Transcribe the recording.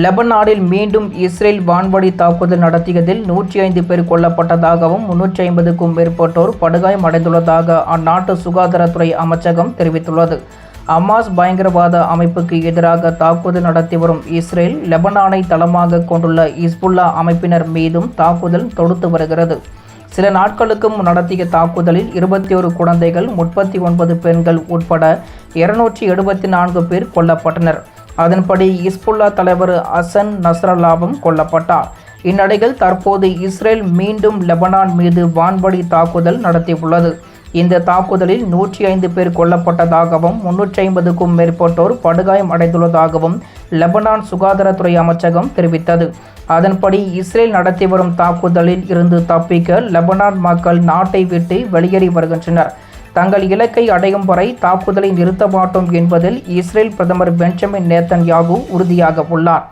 லெபனானில் மீண்டும் இஸ்ரேல் வான்வழி தாக்குதல் நடத்தியதில் நூற்றி ஐந்து பேர் கொல்லப்பட்டதாகவும் முன்னூற்றி ஐம்பதுக்கும் மேற்பட்டோர் படுகாயம் அடைந்துள்ளதாக அந்நாட்டு சுகாதாரத்துறை அமைச்சகம் தெரிவித்துள்ளது. அமாஸ் பயங்கரவாத அமைப்புக்கு எதிராக தாக்குதல் நடத்தி வரும் இஸ்ரேல் லெபனானை தளமாக கொண்டுள்ள இஸ்புல்லா அமைப்பினர் மீதும் தாக்குதல் தொடுத்து வருகிறது. சில நாட்களுக்கு முன் நடத்திய தாக்குதலில் இருபத்தி ஒரு குழந்தைகள் முப்பத்தி ஒன்பது பெண்கள் உட்பட இருநூற்றி எழுபத்தி நான்கு பேர் கொல்லப்பட்டனர். அதன்படி இஸ்புல்லா தலைவர் அசன் நஸ்ரல்லாவும் கொல்லப்பட்டார். இந்நிலையில் தற்போது இஸ்ரேல் மீண்டும் லெபனான் மீது வான்வழி தாக்குதல் நடத்தியுள்ளது. இந்த தாக்குதலில் நூற்றி ஐந்து பேர் கொல்லப்பட்டதாகவும் முன்னூற்றி ஐம்பதுக்கும் மேற்பட்டோர் படுகாயம் அடைந்துள்ளதாகவும் லெபனான் சுகாதாரத்துறை அமைச்சகம் தெரிவித்தது. அதன்படி இஸ்ரேல் நடத்தி வரும் தாக்குதலில் இருந்து தப்பிக்க லெபனான் மக்கள் நாட்டை விட்டு வெளியேறி வருகின்றனர். தங்கள் இலக்கை அடையும் வரை தாக்குதலை நிறுத்த மாட்டோம் என்பதில் இஸ்ரேல் பிரதமர் பெஞ்சமின் நேத்தன்யாகு உறுதியாக உள்ளார்.